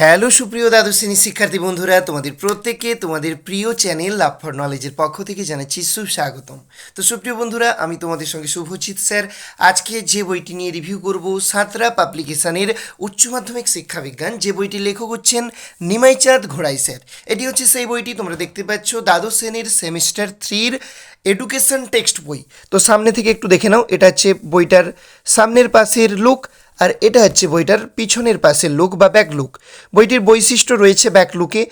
Hello সুপ্রিয় দ্বাদশ শ্রেণির শিক্ষার্থী বন্ধুরা, তোমাদের প্রত্যেককে তোমাদের প্রিয় চ্যানেল লাভ ফর নলেজের পক্ষ থেকে জানাচ্ছি সুস্বাগতম। তো সুপ্রিয় বন্ধুরা, আমি তোমাদের সঙ্গে শুভজিৎ স্যার। আজকে যে বইটি নিয়ে রিভিউ করব সাঁতরা পাবলিকেশনের উচ্চ মাধ্যমিক শিক্ষা বিজ্ঞান যে বইটি লেখক হচ্ছেন নিমাইচাঁদ ঘোড়াই স্যার। এটি হচ্ছে সেই বইটি, তোমরা দেখতে পাচ্ছ, দ্বাদশ শ্রেণির সেমিস্টার থ্রির এডুকেশন টেক্সট বই। তো সামনে থেকে একটু দেখে নাও, এটা হচ্ছে বইটার সামনের পাশের লুক আর এটা হচ্ছে বইটার পিছনের পাশের লুক বা ব্যাক লুক বইটির বৈশিষ্ট্য রয়েছে ব্যাক লুকে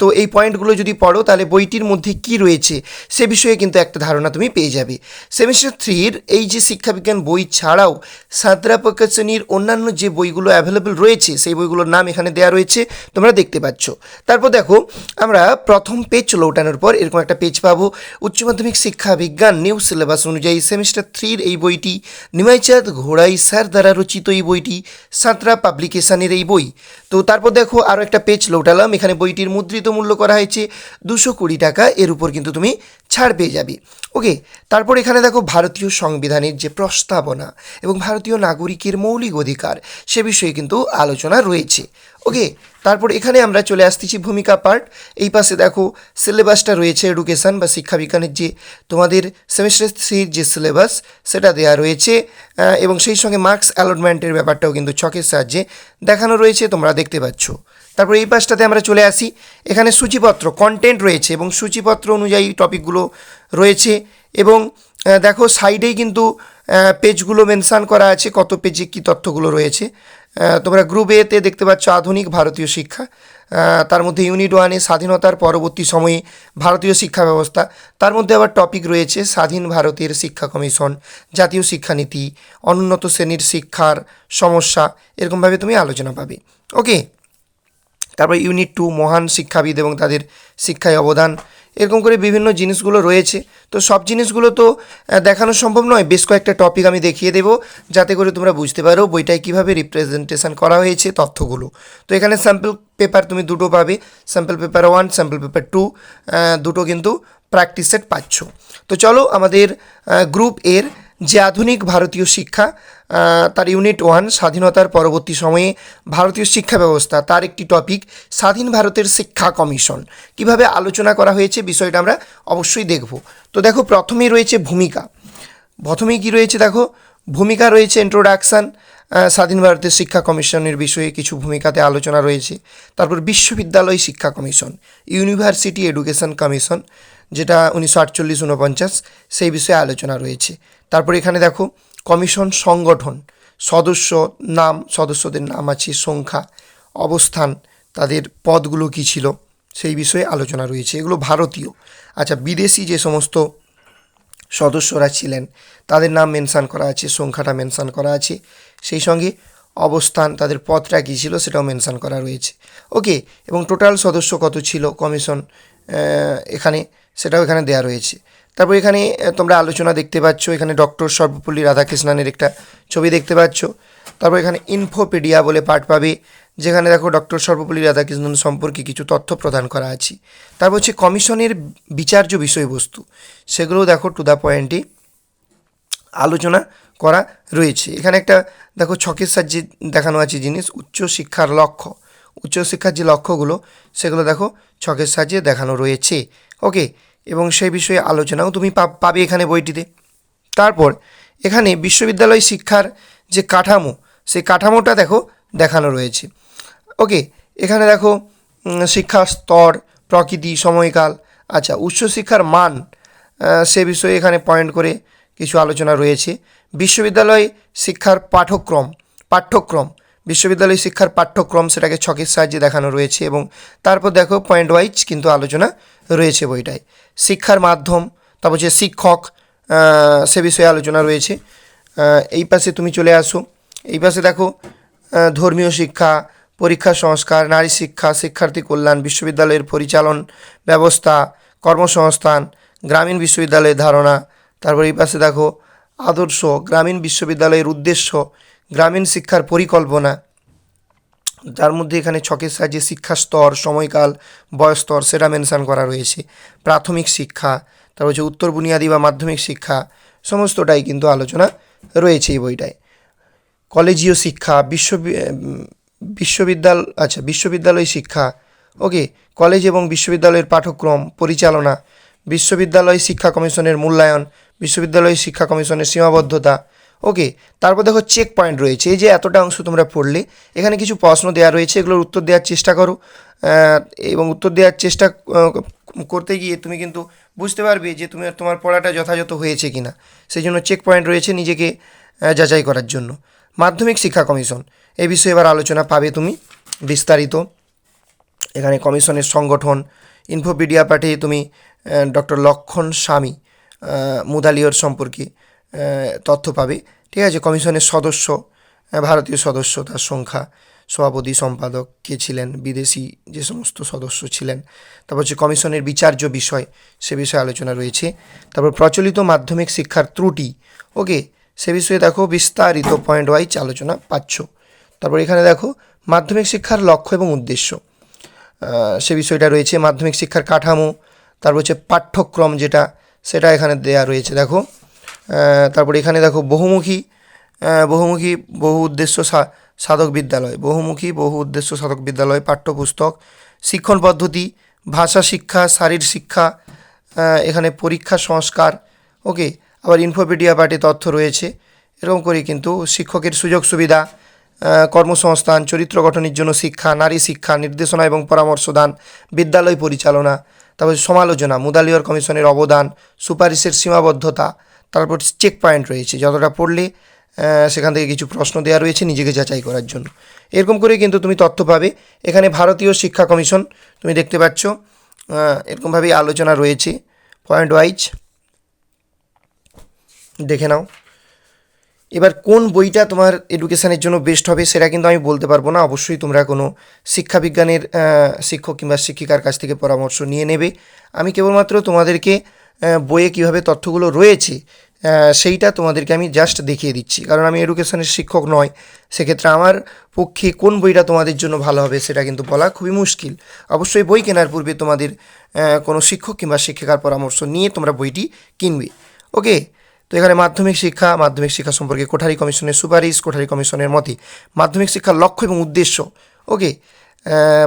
তো এই পয়েন্টগুলো যদি পড়ো, তাহলে বইটির মধ্যে কি রয়েছে সে বিষয়ে কিন্তু একটা ধারণা তুমি পেয়ে যাবে। সেমিস্টার থ্রির এই যে শিক্ষাবিজ্ঞান বই ছাড়াও সাঁতরা প্রকাশনীর অন্যান্য যে বইগুলো অ্যাভেলেবল রয়েছে, সেই বইগুলোর নাম এখানে দেওয়া রয়েছে, তোমরা দেখতে পাচ্ছ। তারপর দেখো, আমরা প্রথম পেজ ওঠানোর পর এরকম একটা পেজ পাবো। উচ্চ মাধ্যমিক শিক্ষা বিজ্ঞান নিউ সিলেবাস অনুযায়ী সেমিস্টার থ্রির এই বইটি নিমাইচাঁদ ঘোড়াই স্যার দ্বারা রচিত এই বইটি সাঁতরা পাবলিকেশানের এই বই। তো তারপর দেখো আরও একটা পেজ লোটালাম, এখানে বইটির মুদ্রিত মূল্য করা হয়েছে দুশো কুড়ি টাকা, এর উপর কিন্তু তুমি ছাড় পেয়ে যাবে। ওকে তারপর এখানে দেখো ভারতীয় সংবিধানের যে প্রস্তাবনা এবং ভারতীয় নাগরিকের মৌলিক অধিকার সে বিষয়ে কিন্তু আলোচনা রয়েছে। ওকে তারপর এখানে আমরা চলে আসতেছি ভূমিকা পার্ট এই পাশে দেখো সিলেবাসটা রয়েছে এডুকেশান বা শিক্ষাবিজ্ঞানের যে তোমাদের সেমিস্টার থ্রির যে সিলেবাস সেটা দেওয়া রয়েছে। এবং সেই সঙ্গে মার্কস অ্যালটমেন্টের ব্যাপারটাও কিন্তু ছকের সাহায্যে দেখানো রয়েছে, তোমরা দেখতে পাচ্ছ। তারপর এই পাশটাতে আমরা চলে আসি। এখানে সূচিপত্র কন্টেন্ট রয়েছে এবং সূচিপত্র অনুযায়ী টপিকগুলো রয়েছে। এবং দেখো সাইডেই কিন্তু পেজগুলো মেনশান করা আছে, কত পেজে কী তথ্যগুলো রয়েছে। তোমরা গ্রুপ এতে দেখতে পাচ্ছ আধুনিক ভারতীয় শিক্ষা। তার মধ্যে ইউনিট ওয়ানে স্বাধীনতার পরবর্তী সময়ে ভারতীয় শিক্ষা ব্যবস্থা। তার মধ্যে আবার টপিক রয়েছে স্বাধীন ভারতের শিক্ষা কমিশন, জাতীয় শিক্ষানীতি, অনুন্নত শ্রেণির শিক্ষার সমস্যা, এরকমভাবে তুমি আলোচনা পাবে। ওকে তারপর ইউনিট টু মহান শিক্ষাবিদ এবং তাদের শিক্ষায় অবদান। এরকম করে বিভিন্ন জিনিসগুলো রয়েছে। তো সব জিনিসগুলো তো দেখানো সম্ভব নয়। বেশ কয়েকটা টপিক আমি দেখিয়ে দেবো, যাতে করে তোমরা বুঝতে পারো বইটায় কীভাবে রিপ্রেজেন্টেশন করা হয়েছে তথ্যগুলো। তো এখানে স্যাম্পল পেপার তুমি দুটো পাবে। Sample paper one sample paper two দুটো কিন্তু প্র্যাকটিস সেট পাচ্ছ। তো চলো আমাদের গ্রুপ এর যে আধুনিক ভারতীয় শিক্ষা তার ইউনিট ওয়ান, স্বাধীনতার পরবর্তী সময়ে ভারতীয় শিক্ষা ব্যবস্থা, তার একটি টপিক, স্বাধীন ভারতের শিক্ষা কমিশন। কীভাবে আলোচনা করা হয়েছে বিষয়টা আমরা অবশ্যই দেখব। তো দেখো, প্রথমেই রয়েছে ভূমিকা। প্রথমেই কি রয়েছে দেখো, ভূমিকা রয়েছে ইন্ট্রোডাকশান স্বাধীন ভারতের শিক্ষা কমিশনের বিষয়ে কিছু ভূমিকাতে আলোচনা রয়েছে। তারপর বিশ্ববিদ্যালয় শিক্ষা কমিশন, ইউনিভার্সিটি এডুকেশন কমিশন, যেটা উনিশশো আটচল্লিশ উনপঞ্চাশ সেই বিষয়ে আলোচনা রয়েছে। তারপর এখানে দেখো, কমিশন সংগঠন, সদস্য নাম, সদস্যদের নাম আছে, সংখ্যা, অবস্থান, তাদের পদগুলো কী ছিল, সেই বিষয়ে আলোচনা রয়েছে। এগুলো ভারতীয়। আচ্ছা বিদেশি যে সমস্ত সদস্যরা ছিলেন, তাদের নাম মেনশান করা আছে, সংখ্যাটা মেনশান করা আছে। সেই সঙ্গে অবস্থান, তাদের পদটা কী ছিল, সেটাও মেনশান করা রয়েছে। ওকে, এবং টোটাল সদস্য কত ছিল, কমিশন এখানে, সেটাও এখানে দেওয়া রয়েছে। তারপর এখানে তোমরা আলোচনা দেখতে পাচ্ছ, এখানে ডক্টর সর্বপল্লী রাধাকৃষ্ণনের একটা ছবি দেখতে পাচ্ছ। তারপর এখানে ইনফোপিডিয়া বলে পাঠ পাবে, যেখানে দেখো ডক্টর সর্বপল্লী রাধাকৃষ্ণন সম্পর্কে কিছু তথ্য প্রদান করা আছে। তারপর হচ্ছে কমিশনের বিচার্য বিষয়বস্তু সেগুলোও দেখো টু দ্য পয়েন্টে আলোচনা করা রয়েছে। এখানে একটা দেখো ছকের সাহায্যে দেখানো আছে জিনিস, উচ্চ শিক্ষার লক্ষ্য। উচ্চশিক্ষার যে লক্ষ্যগুলো, সেগুলো দেখো ছকের সাহায্যে দেখানো রয়েছে। ওকে এবং সেই বিষয়ে আলোচনাও তুমি পাবে এখানে বইটিতে। তারপর এখানে বিশ্ববিদ্যালয় শিক্ষার যে কাঠামো সেই কাঠামোটা দেখো দেখানো রয়েছে। ওকে এখানে দেখো উম, শিক্ষার স্তর প্রকৃতি সময়কাল আচ্ছা উচ্চশিক্ষার মান সে বিষয়ে এখানে পয়েন্ট করে কিছু আলোচনা রয়েছে। বিশ্ববিদ্যালয় শিক্ষার পাঠক্রম পাঠ্যক্রম বিশ্ববিদ্যালয় শিক্ষার পাঠ্যক্রম সেটাকে ছকের সাহায্যে দেখানো রয়েছে এবং তারপর দেখো পয়েন্ট ওয়াইজ কিন্তু আলোচনা রয়েছে বইটায়। শিক্ষার মাধ্যম, তারপর যে শিক্ষক সে বিষয়ে আলোচনা রয়েছে। এই পাশে তুমি চলে আসো। এই পাশে দেখো ধর্মীয় শিক্ষা, পরীক্ষা সংস্কার, নারী শিক্ষা, শিক্ষার্থী কল্যাণ, বিশ্ববিদ্যালয়ের পরিচালন ব্যবস্থা, কর্মসংস্থান, গ্রামীণ বিশ্ববিদ্যালয়ের ধারণা। তারপর এই পাশে দেখো, আদর্শ, গ্রামীণ বিশ্ববিদ্যালয়ের উদ্দেশ্য গ্রামীণ শিক্ষার পরিকল্পনা। যার মধ্যে এখানে ছকের সাহায্যে শিক্ষা স্তর, সময়কাল, বয়স স্তর সেটা মেনশান করা রয়েছে। প্রাথমিক শিক্ষা, তারপর হচ্ছে উত্তর বুনিয়াদী বা মাধ্যমিক শিক্ষা, সমস্তটাই কিন্তু আলোচনা রয়েছে এই বইটায়। কলেজীয় শিক্ষা বিশ্ব বিশ্ববিদ্যালয় আচ্ছা বিশ্ববিদ্যালয় শিক্ষা, ওকে, কলেজ এবং বিশ্ববিদ্যালয়ের পাঠ্যক্রম পরিচালনা, বিশ্ববিদ্যালয় শিক্ষা কমিশনের মূল্যায়ন, বিশ্ববিদ্যালয় শিক্ষা কমিশনের সীমাবদ্ধতা ওকে তারপর দেখো চেক পয়েন্ট রয়েছে। এই যে এতটা অংশ তোমরা পড়লে, এখানে কিছু প্রশ্ন দেওয়া রয়েছে, এগুলোর উত্তর দেওয়ার চেষ্টা করো। এবং উত্তর দেওয়ার চেষ্টা করতে গিয়ে তুমি কিন্তু বুঝতে পারবে যে তুমি তোমার পড়াটা যথাযথ হয়েছে কিনা। সেই জন্য চেক পয়েন্ট রয়েছে নিজেকে যাচাই করার জন্য। মাধ্যমিক শিক্ষা কমিশন, এ বিষয়ে এবার আলোচনা পাবে তুমি বিস্তারিত। এখানে কমিশনের সংগঠন ইনফোপিডিয়া পাঠে তুমি ডক্টর লক্ষণ স্বামী মুদালিয়র সম্পর্কে তথ্য পাবে। ঠিক আছে, কমিশনের সদস্য ভারতীয় সদস্য, তার সংখ্যা, সভাপতি, সম্পাদক, কে ছিলেন, বিদেশি যে সমস্ত সদস্য ছিলেন। তারপর হচ্ছে কমিশনের বিচার্য বিষয়, সে বিষয়ে আলোচনা রয়েছে। তারপর প্রচলিত মাধ্যমিক শিক্ষার ত্রুটি, ওকে, সে বিষয়ে দেখো বিস্তারিত পয়েন্ট ওয়াইজ আলোচনা পাচ্ছ। তারপর এখানে দেখো মাধ্যমিক শিক্ষার লক্ষ্য এবং উদ্দেশ্য। সে বিষয়টা রয়েছে মাধ্যমিক শিক্ষার কাঠামো, তারপর হচ্ছে পাঠ্যক্রম যেটা, সেটা এখানে দেয়া রয়েছে। দেখো তারপর এখানে দেখো বহুমুখী বহুমুখী বহু উদ্দেশ্য সাধক বিদ্যালয়। বহুমুখী বহু উদ্দেশ্য সাধক বিদ্যালয়, পাঠ্যপুস্তক, শিক্ষণ পদ্ধতি, ভাষা শিক্ষা, শারীর শিক্ষা এখানে পরীক্ষা সংস্কার ওকে আবার ইনফোপিডিয়া পার্টি তথ্য রয়েছে। এরকম করে কিন্তু শিক্ষকের সুযোগ সুবিধা কর্মসংস্থান, চরিত্র গঠনের জন্য শিক্ষা, নারী শিক্ষা, নির্দেশনা এবং পরামর্শ দান, বিদ্যালয় পরিচালনা, তারপর সমালোচনা, মুদালিয়র কমিশনের অবদান, সুপারিশের সীমাবদ্ধতা তারপর চেক পয়েন্ট রয়েছে। যতটা পড়লে সেখান থেকে কিছু প্রশ্ন দেওয়া রয়েছে নিজেকে যাচাই করার জন্য। এরকম করে কিন্তু তুমি তথ্য পাবে। এখানে ভারতীয় শিক্ষা কমিশন, তুমি দেখতে পাচ্ছ এরকমভাবেই আলোচনা রয়েছে। পয়েন্ট ওয়াইজ দেখে নাও। এবার কোন বইটা তোমার এডুকেশানের জন্য বেস্ট হবে সেটা কিন্তু আমি বলতে পারব না। অবশ্যই তোমরা কোনো শিক্ষাবিজ্ঞানের শিক্ষক কিংবা শিক্ষিকার কাছ থেকে পরামর্শ নিয়ে নেবে। আমি কেবলমাত্র তোমাদেরকে বইয়ে কীভাবে তথ্যগুলো রয়েছে সেইটা তোমাদেরকে আমি জাস্ট দেখিয়ে দিচ্ছি। কারণ আমি এডুকেশনের শিক্ষক নয়, সেক্ষেত্রে আমার পক্ষে কোন বইটা তোমাদের জন্য ভালো হবে সেটা কিন্তু বলা খুবই মুশকিল। অবশ্যই বই কেনার পূর্বে তোমাদের কোনো শিক্ষক কিংবা শিক্ষিকার পরামর্শ নিয়ে তোমরা বইটি কিনবে। ওকে? তো এখানে মাধ্যমিক শিক্ষা মাধ্যমিক শিক্ষা সম্পর্কে কোঠারি কমিশনের সুপারিশ, কোঠারি কমিশনের মতে মাধ্যমিক শিক্ষার লক্ষ্য এবং উদ্দেশ্য। ওকে?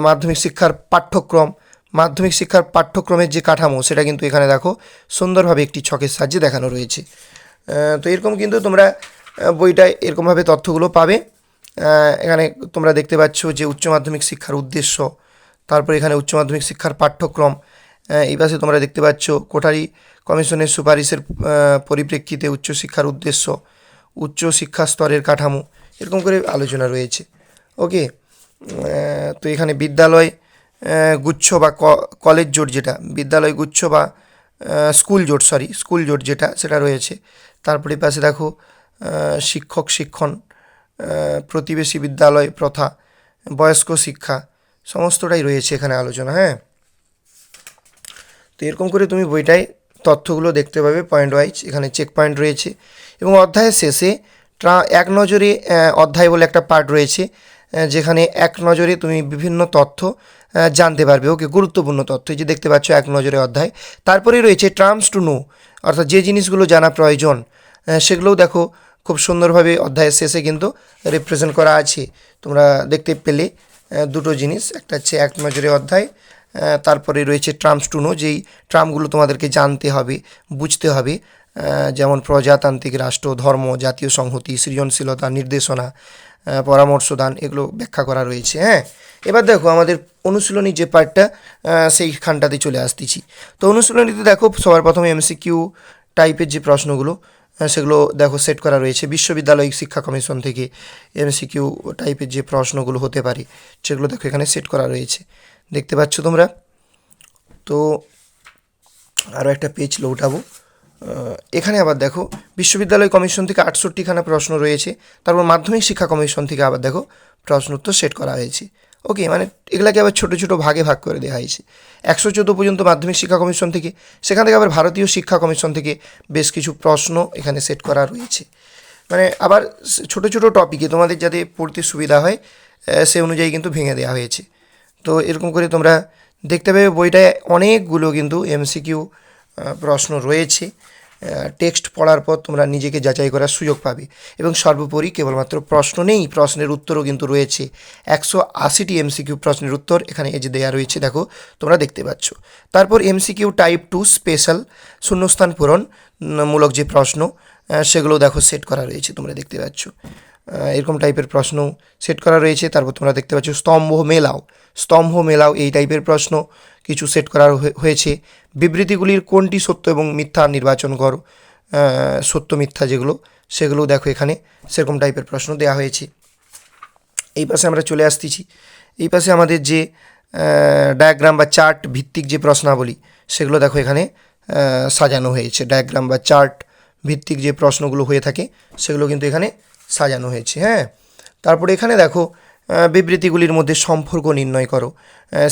মাধ্যমিক শিক্ষার পাঠ্যক্রম মাধ্যমিক শিক্ষার পাঠ্যক্রমের যে কাঠামো, সেটা কিন্তু এখানে দেখো সুন্দরভাবে একটি ছকের সাহায্যে দেখানো রয়েছে। তো এরকম কিন্তু তোমরা বইটায় এরকমভাবে তথ্যগুলো পাবে। এখানে তোমরা দেখতে পাচ্ছ যে উচ্চ মাধ্যমিক শিক্ষার উদ্দেশ্য, তারপর এখানে উচ্চ মাধ্যমিক শিক্ষার পাঠ্যক্রম এই পাশে তোমরা দেখতে পাচ্ছ কোঠারি কমিশনের সুপারিশের পরিপ্রেক্ষিতে উচ্চশিক্ষার উদ্দেশ্য, উচ্চ শিক্ষা স্তরের কাঠামো, এরকম করে আলোচনা রয়েছে। ওকে তো এখানে বিদ্যালয় গুচ্ছ বা কলেজ জোট যেটা, বিদ্যালয় গুচ্ছ বা স্কুল জোট সরি স্কুল জোট যেটা, সেটা রয়েছে। তারপরে পাশে দেখো শিক্ষক শিক্ষণ প্রতিবেশী বিদ্যালয়, প্রথা, বয়স্ক শিক্ষা, সমস্তটাই রয়েছে এখানে আলোচনা হ্যাঁ? তো এরকম করে তুমি বইটায় তথ্যগুলো দেখতে পাবে পয়েন্ট ওয়াইজ এখানে চেক পয়েন্ট রয়েছে। এবং অধ্যায়ের শেষে ট্রা এক নজরে অধ্যায় বলে একটা পার্ট রয়েছে। যেখানে এক নজরে তুমি বিভিন্ন তথ্য জানতে পারবে। ওকে, গুরুত্বপূর্ণ তথ্য। যে দেখতে পাচ্ছ এক নজরে অধ্যায়। তারপরেই রয়েছে টার্মস টু নো অর্থাৎ যে জিনিসগুলো জানা প্রয়োজন সেগুলোও দেখো খুব সুন্দরভাবে অধ্যায়ের শেষে কিন্তু রিপ্রেজেন্ট করা আছে। তোমরা দেখতে পেলে দুটো জিনিস। একটা হচ্ছে এক নজরে অধ্যায় তারপরে রয়েছে ট্রামস টু নো যেই ট্রামগুলো তোমাদেরকে জানতে হবে, বুঝতে হবে। যেমন প্রজাতান্ত্রিক রাষ্ট্র, ধর্ম, জাতীয় সংহতি, সৃজনশীলতা, নির্দেশনা আহ, পরামর্শদান এগুলো ব্যাখ্যা করা রয়েছে হ্যাঁ? এবার দেখো আমাদের অনুশীলনী যে পার্টটা সেইখানটাতে চলে আসতেছি। তো অনুশীলনীতে দেখো সবার প্রথমে এমসিকিউ টাইপের যে প্রশ্নগুলো সেগুলো দেখো সেট করা রয়েছে। বিশ্ববিদ্যালয় শিক্ষা কমিশন থেকে এমসিকিউ টাইপের যে প্রশ্নগুলো হতে পারে সেগুলো দেখো এখানে সেট করা রয়েছে। দেখতে পাচ্ছ তোমরা? তো আরও একটা পেজ লোটাবো এখানে আবার দেখো, বিশ্ববিদ্যালয় কমিশন থেকে আটষট্টিখানা প্রশ্ন রয়েছে, তারপর মাধ্যমিক শিক্ষা কমিশন থেকে আবার দেখো, প্রশ্ন উত্তর সেট করা হয়েছে। ওকে মানে এগুলাকে আবার ছোটো ছোটো ভাগে ভাগ করে দেওয়া হয়েছে। একশো চোদ্দ পর্যন্ত মাধ্যমিক শিক্ষা কমিশন থেকে, সেখান থেকে আবার ভারতীয় শিক্ষা কমিশন থেকে বেশ কিছু প্রশ্ন এখানে সেট করা রয়েছে। মানে আবার ছোটো ছোটো টপিকে তোমাদের যাতে পড়তে সুবিধা হয় সে অনুযায়ী কিন্তু ভেঙে দেওয়া হয়েছে। তো এরকম করে তোমরা দেখতে পাবে, বইটায় অনেকগুলো কিন্তু এমসিকিউ প্রশ্ন রয়েছে। টেক্সট পড়ার পর তোমরা নিজেকে যাচাই করার সুযোগ পাবে এবং সর্বোপরি কেবলমাত্র প্রশ্ন নেই, প্রশ্নের উত্তরও কিন্তু রয়েছে। একশো আশিটি এমসিকিউ প্রশ্নের উত্তর এখানে এই যে দেওয়া রয়েছে, দেখো, তোমরা দেখতে পাচ্ছ। তারপর এমসিকিউ টাইপ টু স্পেশাল শূন্যস্থান পূরণ মূলক যে প্রশ্ন সেগুলো দেখো সেট করা রয়েছে, তোমরা দেখতে পাচ্ছ। এরকম টাইপের প্রশ্ন সেট করা রয়েছে। তারপর তোমরা দেখতে পাচ্ছ স্তম্ভ মেলাও। স্তম্ভ মেলাও এই টাইপের প্রশ্ন। কিছু সেট করা হয়ে- হয়েছে। বিবৃতিগুলির কোনটি সত্য এবং মিথ্যা নির্বাচন করো সত্য মিথ্যা যেগুলো, সেগুলো দেখো এখানে। সেরকম টাইপের প্রশ্ন দেওয়া হয়েছে। এই পাশে আমরা চলে আসতেছি। এই পাশে আমাদের যে ডায়াগ্রাম বা চার্ট ভিত্তিক যে প্রশ্নাবলী, সেগুলো দেখো এখানে সাজানো হয়েছে। ডায়াগ্রাম বা চার্ট ভিত্তিক যে প্রশ্নগুলো হয়ে থাকে, সেগুলো কিন্তু এখানে সাজানো হয়েছে। হ্যাঁ? তারপরে এখানে দেখো বিবৃতিগুলির মধ্যে সম্পর্ক নির্ণয় করো।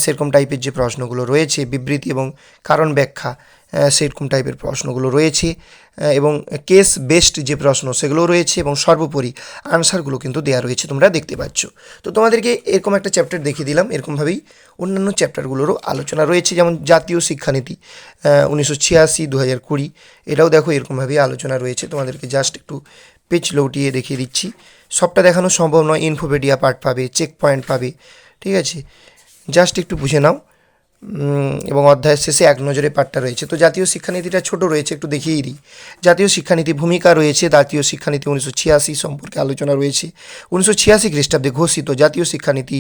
সেরকম টাইপের যে প্রশ্নগুলো রয়েছে, বিবৃতি এবং কারণ ব্যাখ্যা সেরকম টাইপের প্রশ্নগুলো রয়েছে এবং কেস বেসড যে প্রশ্ন সেগুলো রয়েছে এবং সর্বোপরি আনসারগুলো কিন্তু দেওয়া রয়েছে তোমরা দেখতে পাচ্ছ। তো তোমাদেরকে এরকম একটা চ্যাপ্টার দেখিয়ে দিলাম। এরকমভাবেই অন্যান্য চ্যাপ্টারগুলোরও আলোচনা রয়েছে। যেমন জাতীয় শিক্ষানীতি উনিশশো ছিয়াশি দু হাজার কুড়ি, এটাও দেখো এরকমভাবেই আলোচনা রয়েছে। তোমাদেরকে জাস্ট একটু পেজ লৌটিয়ে দেখিয়ে দিচ্ছি। সবটা দেখানো সম্ভব নয় ইনফোপিডিয়া পার্ট পাবে চেক পয়েন্ট পাবে, ঠিক আছে? জাস্ট একটু বুঝে নাও। এবং অধ্যায়ের শেষে এক নজরে পাঠটা রয়েছে। তো জাতীয় শিক্ষানীতিটা ছোট রয়েছে, একটু দেখিয়েই দিই। জাতীয় শিক্ষানীতি ভূমিকা রয়েছে, জাতীয় শিক্ষানীতি উনিশশো ছিয়াশি সম্পর্কে আলোচনা রয়েছে। উনিশশো ছিয়াশি খ্রিস্টাব্দে ঘোষিত জাতীয় শিক্ষানীতি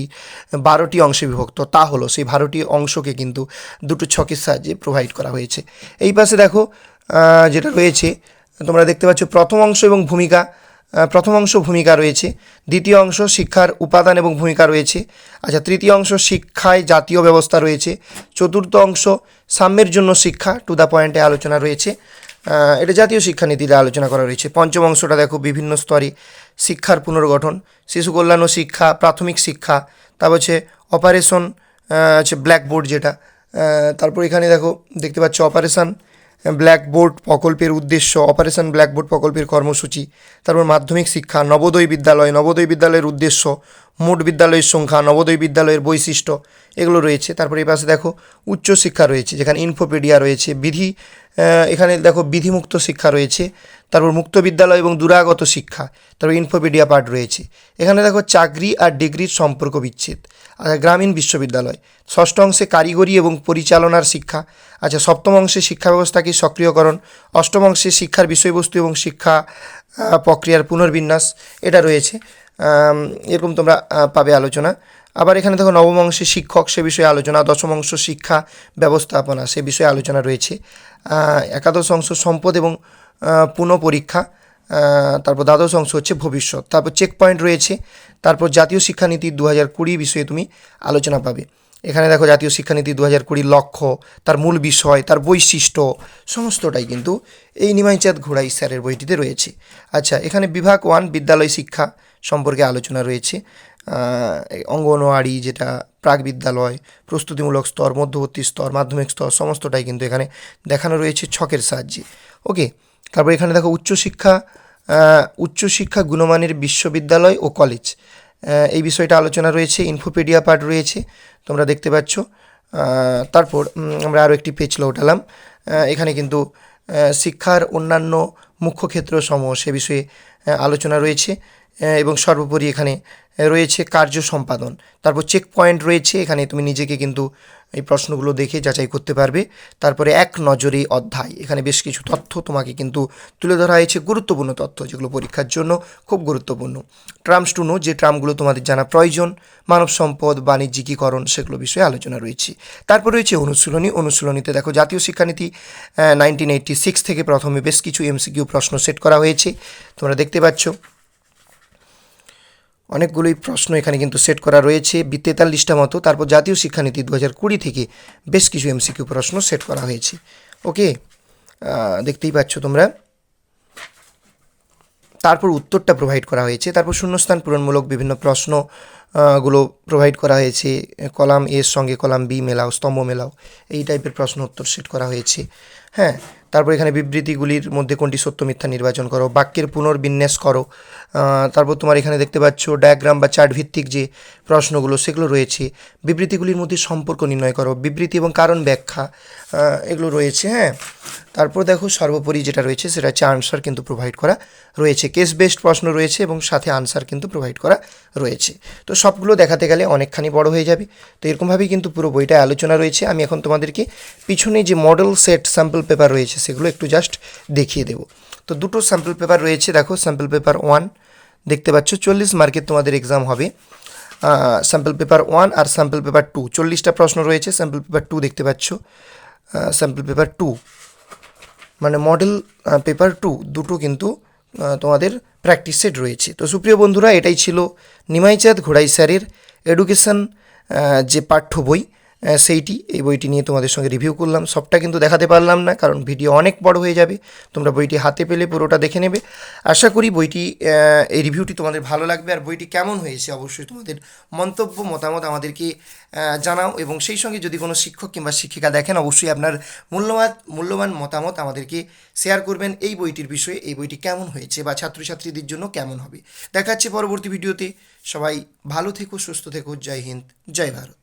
বারোটি অংশে বিভক্ত। তা হলো, সেই বারোটি অংশকে কিন্তু দুটো ছকের সাহায্যে প্রোভাইড করা হয়েছে। এই পাশে দেখো যেটা রয়েছে তোমরা দেখতে পাচ্ছ প্রথম অংশ এবং ভূমিকা প্রথম অংশ ভূমিকা রয়েছে, দ্বিতীয় অংশ শিক্ষার উপাদান এবং ভূমিকা রয়েছে আচ্ছা তৃতীয় অংশ শিক্ষায় জাতীয় ব্যবস্থা রয়েছে, চতুর্থ অংশ সাম্যের জন্য শিক্ষা টু দ্য পয়েন্টে আলোচনা রয়েছে এটা জাতীয় শিক্ষানীতিতে আলোচনা করা রয়েছে, পঞ্চম অংশটা দেখো বিভিন্ন স্তরে, শিক্ষার পুনর্গঠন, শিশু কল্যাণ ও শিক্ষা, প্রাথমিক শিক্ষা, তারপর হচ্ছে অপারেশন হচ্ছে ব্ল্যাকবোর্ড যেটা তারপর এখানে দেখো, দেখতে পাচ্ছ অপারেশন ব্ল্যাকবোর্ড প্রকল্পের উদ্দেশ্য, অপারেশন ব্ল্যাকবোর্ড প্রকল্পের কর্মসূচি, তারপর মাধ্যমিক শিক্ষা, নবোদয় বিদ্যালয়, নবোদয় বিদ্যালয়ের উদ্দেশ্য, মোট বিদ্যালয়ের সংখ্যা, নবোদয় বিদ্যালয়ের বৈশিষ্ট্য, এগুলো রয়েছে। তারপর এই পাশে দেখো, উচ্চশিক্ষা রয়েছে, যেখানে ইনফোপিডিয়া রয়েছে, বিধি এখানে দেখো বিধিমুক্ত শিক্ষা রয়েছে, তারপর মুক্ত বিদ্যালয় এবং দূরাগত শিক্ষা, তারপর ইনফোপিডিয়া পার্ট রয়েছে। এখানে দেখো চাকরি আর ডিগ্রির সম্পর্ক বিচ্ছেদ। আচ্ছা গ্রামীণ বিশ্ববিদ্যালয়, ষষ্ঠ অংশে কারিগরি এবং পরিচালনার শিক্ষা আচ্ছা সপ্তম অংশে শিক্ষা ব্যবস্থাকে সক্রিয়করণ, অষ্টম অংশে শিক্ষার বিষয়বস্তু এবং শিক্ষা প্রক্রিয়ার পুনর্বিন্যাস, এটা রয়েছে। এরকম তোমরা পাবে আলোচনা। আবার এখানে দেখো নবম অংশে শিক্ষক সে বিষয়ে আলোচনা, দশম অংশ শিক্ষা ব্যবস্থাপনা সে বিষয়ে আলোচনা রয়েছে। একাদশ অংশ সম্পদ এবং পুনঃপরীক্ষা তারপর দ্বাদশ অংশ হচ্ছে ভবিষ্যৎ। তারপর চেক পয়েন্ট রয়েছে, তারপর জাতীয় শিক্ষানীতি দু হাজার কুড়ি বিষয়ে তুমি আলোচনা পাবে। এখানে দেখো জাতীয় শিক্ষানীতি দু হাজার লক্ষ্য, তার মূল বিষয়, তার বৈশিষ্ট্য, সমস্তটাই কিন্তু এই নিমাইচাঁদ ঘোড়াই স্যারের বইটিতে রয়েছে। আচ্ছা এখানে বিভাগ ওয়ান বিদ্যালয় শিক্ষা সম্পর্কে আলোচনা রয়েছে। অঙ্গনওয়াড়ি যেটা প্রাক বিদ্যালয় প্রস্তুতিমূলক স্তর মধ্যবর্তী স্তর মাধ্যমিক স্তর সমস্তটাই কিন্তু এখানে দেখানো রয়েছে ছকের সাহায্যে। ওকে তারপর এখানে দেখো উচ্চশিক্ষা উচ্চশিক্ষা গুণমানের বিশ্ববিদ্যালয় ও কলেজ। এই বিষয়টা আলোচনা রয়েছে ইনফোপিডিয়া পার্ট রয়েছে তোমরা দেখতে পাচ্ছ। তারপর আমরা আরও একটি পেজ আহ, এখানে কিন্তু শিক্ষার অন্যান্য মুখ্য ক্ষেত্র সমূহ সে বিষয়ে আলোচনা রয়েছে এবং সর্বোপরি এখানে রয়েছে কার্য সম্পাদন। তারপর চেক পয়েন্ট রয়েছে, এখানে তুমি নিজেকে কিন্তু এই প্রশ্নগুলো দেখে যাচাই করতে পারবে। তারপরে এক নজরে অধ্যায়, এখানে বেশ কিছু তথ্য তোমাকে কিন্তু তুলে ধরা হয়েছে, গুরুত্বপূর্ণ তথ্য, যেগুলো পরীক্ষার জন্য খুব গুরুত্বপূর্ণ। ট্রামস টু নো যে ট্রামগুলো তোমাদের জানা প্রয়োজন, মানব সম্পদ, বাণিজ্যিকীকরণ, সেগুলো বিষয়ে আলোচনা রয়েছে। তারপর রয়েছে অনুশীলনী, অনুশীলনীতে দেখো জাতীয় শিক্ষানীতি নাইনটিন এইটটি সিক্স থেকে প্রথমে বেশ কিছু এমসিকিউ প্রশ্ন সেট করা হয়েছে, তোমরা দেখতে পাচ্ছ। অনেকগুলোই প্রশ্ন এখানে কিন্তু সেট করা রয়েছে। তেতাল্লিশটা মতো, তারপর জাতীয় শিক্ষানীতি দু হাজার কুড়ি থেকে বেশ কিছু এমসিকিউ প্রশ্ন সেট করা হয়েছে। ওকে দেখতেই পাচ্ছ তোমরা। তারপর উত্তরটা প্রোভাইড করা হয়েছে। তারপর শূন্যস্থান পূরণমূলক বিভিন্ন প্রশ্নগুলো প্রোভাইড করা হয়েছে। কলাম এর সঙ্গে কলাম বি মেলাও, স্তম্ভ মেলাও, এই টাইপের প্রশ্ন উত্তর সেট করা হয়েছে। হ্যাঁ তারপর এখানে বিবৃতিগুলির মধ্যে কোনটি সত্য মিথ্যা নির্বাচন করো, বাক্যের পুনর্বিন্যাস করো। তারপর তোমার এখানে দেখতে পাচ্ছ ডায়াগ্রাম বা চার্ট ভিত্তিক যে প্রশ্নগুলো, সেগুলো রয়েছে। বিবৃতিগুলির মধ্যে সম্পর্ক নির্ণয় করো, বিবৃতি এবং কারণ ব্যাখ্যা এগুলো রয়েছে হ্যাঁ। তারপর দেখো সর্বোপরি যেটা রয়েছে, সেটা হচ্ছে আনসার কিন্তু প্রোভাইড করা রয়েছে। কেস বেসড প্রশ্ন রয়েছে এবং সাথে আনসার কিন্তু প্রোভাইড করা রয়েছে। তো সবগুলো দেখাতে গেলে অনেকখানি বড় হয়ে যাবে। তো এরকমভাবেই কিন্তু পুরো বইটা আলোচনা রয়েছে। আমি এখন তোমাদেরকে পিছনে যে মডেল সেট স্যাম্পল পেপার রয়েছে সেগুলো একটু জাস্ট দেখিয়ে দেবো। তো দুটো স্যাম্পল পেপার রয়েছে, দেখো স্যাম্পল পেপার ওয়ান দেখতে পাচ্ছ, চল্লিশ মার্কের তোমাদের এক্সাম হবে। স্যাম্পল পেপার ওয়ান আর স্যাম্পল পেপার টু চল্লিশটা প্রশ্ন রয়েছে স্যাম্পল পেপার টু দেখতে পাচ্ছ। স্যাম্পল পেপার টু মানে মডেল পেপার টু দুটো কিন্তু তোমাদের প্র্যাকটিস সেট রয়েছে। তো সুপ্রিয় বন্ধুরা, এটাই ছিল নিমাইচাঁদ ঘোড়াই স্যারের এডুকেশন যে পাঠ্য বই। সেইটি। এই বইটি নিয়ে তোমাদের সঙ্গে রিভিউ করলাম। সবটা কিন্তু দেখাতে পারলাম না, কারণ ভিডিও অনেক বড় হয়ে যাবে। তোমরা বইটি হাতে পেলে পুরোটা দেখে নেবে। আশা করি বইটি এই রিভিউটি তোমাদের ভালো লাগবে। আর বইটি কেমন হয়েছে অবশ্যই তোমাদের মন্তব্য, মতামত আমাদেরকে জানাও। এবং সেই সঙ্গে যদি কোনো শিক্ষক কিংবা শিক্ষিকা দেখেন, অবশ্যই আপনার মূল্যবান মূল্যবান মতামত আমাদেরকে শেয়ার করবেন এই বইটির বিষয়ে। এই বইটি কেমন হয়েছে বা ছাত্রছাত্রীদের জন্য কেমন হবে? দেখা যাচ্ছে পরবর্তী ভিডিওতে সবাই ভালো থেকো, সুস্থ থেকো। জয় হিন্দ, জয় ভারত।